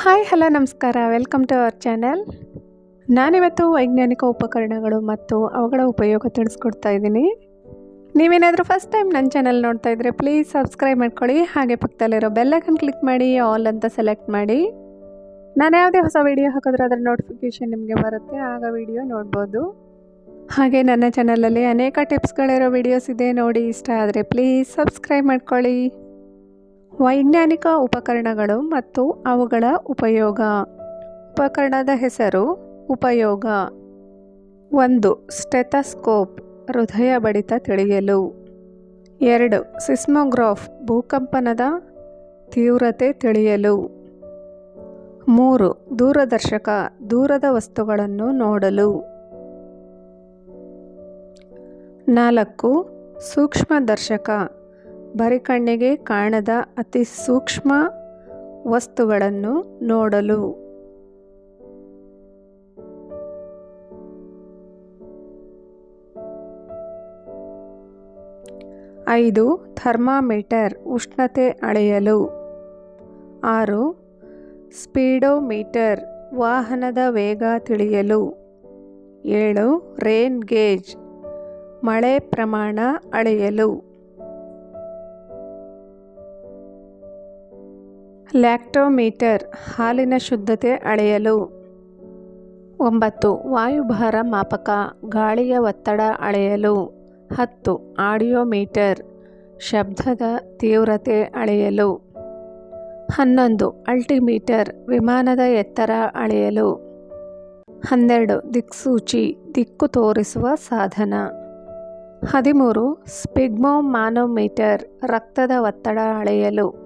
Hi, hello, ನಮಸ್ಕಾರ. Welcome to our channel ನಾನಿವತ್ತು ವೈಜ್ಞಾನಿಕ ಉಪಕರಣಗಳು ಮತ್ತು ಅವುಗಳ ಉಪಯೋಗ ತಿಳಿಸ್ಕೊಡ್ತಾ ಇದ್ದೀನಿ. ನೀವೇನಾದರೂ ಫಸ್ಟ್ ಟೈಮ್ ನನ್ನ ಚಾನಲ್ ನೋಡ್ತಾ ಇದ್ದರೆ ಪ್ಲೀಸ್ ಸಬ್ಸ್ಕ್ರೈಬ್ ಮಾಡ್ಕೊಳ್ಳಿ. ಹಾಗೆ ಪಕ್ಕದಲ್ಲಿರೋ ಬೆಲ್ಲೈಕನ್ ಕ್ಲಿಕ್ ಮಾಡಿ ಆಲ್ ಅಂತ ಸೆಲೆಕ್ಟ್ ಮಾಡಿ. ನಾನು ಯಾವುದೇ ಹೊಸ ವಿಡಿಯೋ ಹಾಕಿದ್ರೆ ಅದರ ನೋಟಿಫಿಕೇಷನ್ ನಿಮಗೆ ಬರುತ್ತೆ. ಆಗ ವಿಡಿಯೋ ನೋಡ್ಬೋದು. ಹಾಗೆ ನನ್ನ ಚಾನಲಲ್ಲಿ ಅನೇಕ ಟಿಪ್ಸ್ಗಳಿರೋ ವಿಡಿಯೋಸ್ ಇದೆ. ನೋಡಿ, ಇಷ್ಟ ಆದರೆ ಪ್ಲೀಸ್ ಸಬ್ಸ್ಕ್ರೈಬ್ ಮಾಡ್ಕೊಳ್ಳಿ. ವೈಜ್ಞಾನಿಕ ಉಪಕರಣಗಳು ಮತ್ತು ಅವುಗಳ ಉಪಯೋಗ. ಉಪಕರಣದ ಹೆಸರು ಉಪಯೋಗ. ಒಂದು, ಸ್ಟೆಥಸ್ಕೋಪ್, ಹೃದಯ ಬಡಿತ ತಿಳಿಯಲು. ಎರಡು, ಸಿಸ್ಮೋಗ್ರಾಫ್, ಭೂಕಂಪನದ ತೀವ್ರತೆ ತಿಳಿಯಲು. ಮೂರು, ದೂರದರ್ಶಕ, ದೂರದ ವಸ್ತುಗಳನ್ನು ನೋಡಲು. ನಾಲ್ಕು, ಸೂಕ್ಷ್ಮದರ್ಶಕ ಬರಿಕಣ್ಣಿಗೆ ಕಾಣದ ಅತಿ ಸೂಕ್ಷ್ಮ ವಸ್ತುಗಳನ್ನು ನೋಡಲು. ಐದು, ಥರ್ಮಾಮೀಟರ್ ಉಷ್ಣತೆ ಅಳೆಯಲು. ಆರು, ಸ್ಪೀಡೋಮೀಟರ್ ವಾಹನದ ವೇಗ ತಿಳಿಯಲು. ಏಳು, ರೇನ್ ಗೇಜ್ ಮಳೆ ಪ್ರಮಾಣ ಅಳೆಯಲು. ಲ್ಯಾಕ್ಟೋಮೀಟರ್ ಹಾಲಿನ ಶುದ್ಧತೆ ಅಳೆಯಲು. ಒಂಬತ್ತು. ವಾಯುಭಾರ ಮಾಪಕ ಗಾಳಿಯ ಒತ್ತಡ ಅಳೆಯಲು. ಹತ್ತು. ಆಡಿಯೋಮೀಟರ್ ಶಬ್ದದ ತೀವ್ರತೆ ಅಳೆಯಲು. ಹನ್ನೊಂದು. ಅಲ್ಟಿಮೀಟರ್ ವಿಮಾನದ ಎತ್ತರ ಅಳೆಯಲು. ಹನ್ನೆರಡು. ದಿಕ್ಸೂಚಿ ದಿಕ್ಕು ತೋರಿಸುವ ಸಾಧನ. ಹದಿಮೂರು. ಸ್ಪಿಗ್ಮೋಮಾನೋಮೀಟರ್ ರಕ್ತದ ಒತ್ತಡ ಅಳೆಯಲು.